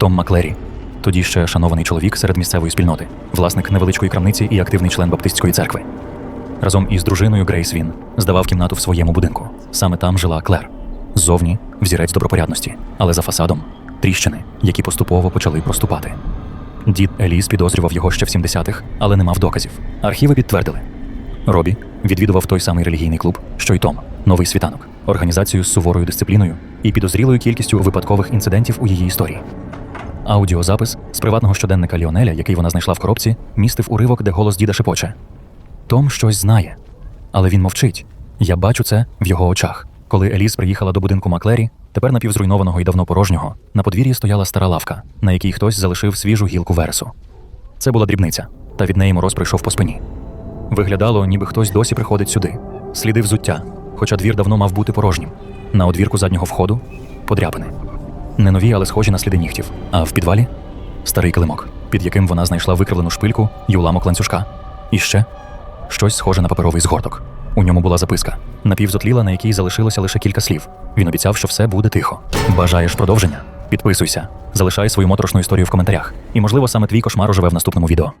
Том Маклері, тоді ще шанований чоловік серед місцевої спільноти, власник невеличкої крамниці і активний член баптистської церкви. Разом із дружиною Грейс він здавав кімнату в своєму будинку. Саме там жила Клер. Ззовні взірець добропорядності, але за фасадом тріщини, які поступово почали проступати. Дід Еліс підозрював його ще в 70-х, але не мав доказів. Архіви підтвердили. Робі відвідував той самий релігійний клуб, що й Том, новий світанок, організацію з суворою дисципліною і підозрілою кількістю випадкових інцидентів у її історії. Аудіозапис з приватного щоденника Ліонеля, який вона знайшла в коробці, містив уривок, де голос діда шепоче. Том щось знає, але він мовчить. Я бачу це в його очах. Коли Еліс приїхала до будинку Маклері, тепер напівзруйнованого і давно порожнього, на подвір'ї стояла стара лавка, на якій хтось залишив свіжу гілку вересу. Це була дрібниця, та від неї мороз пройшов по спині. Виглядало, ніби хтось досі приходить сюди. Сліди взуття, хоча двір давно мав бути порожнім. На одвірку заднього входу подряпини. Не нові, але схожі на сліди нігтів. А в підвалі старий килимок, під яким вона знайшла викривлену шпильку і уламок ланцюжка. І ще щось схоже на паперовий згорток. У ньому була записка, напівзотліла, на якій залишилося лише кілька слів. Він обіцяв, що все буде тихо. Бажаєш продовження? Підписуйся, залишай свою моторошну історію в коментарях. І, можливо, саме твій кошмар оживе в наступному відео.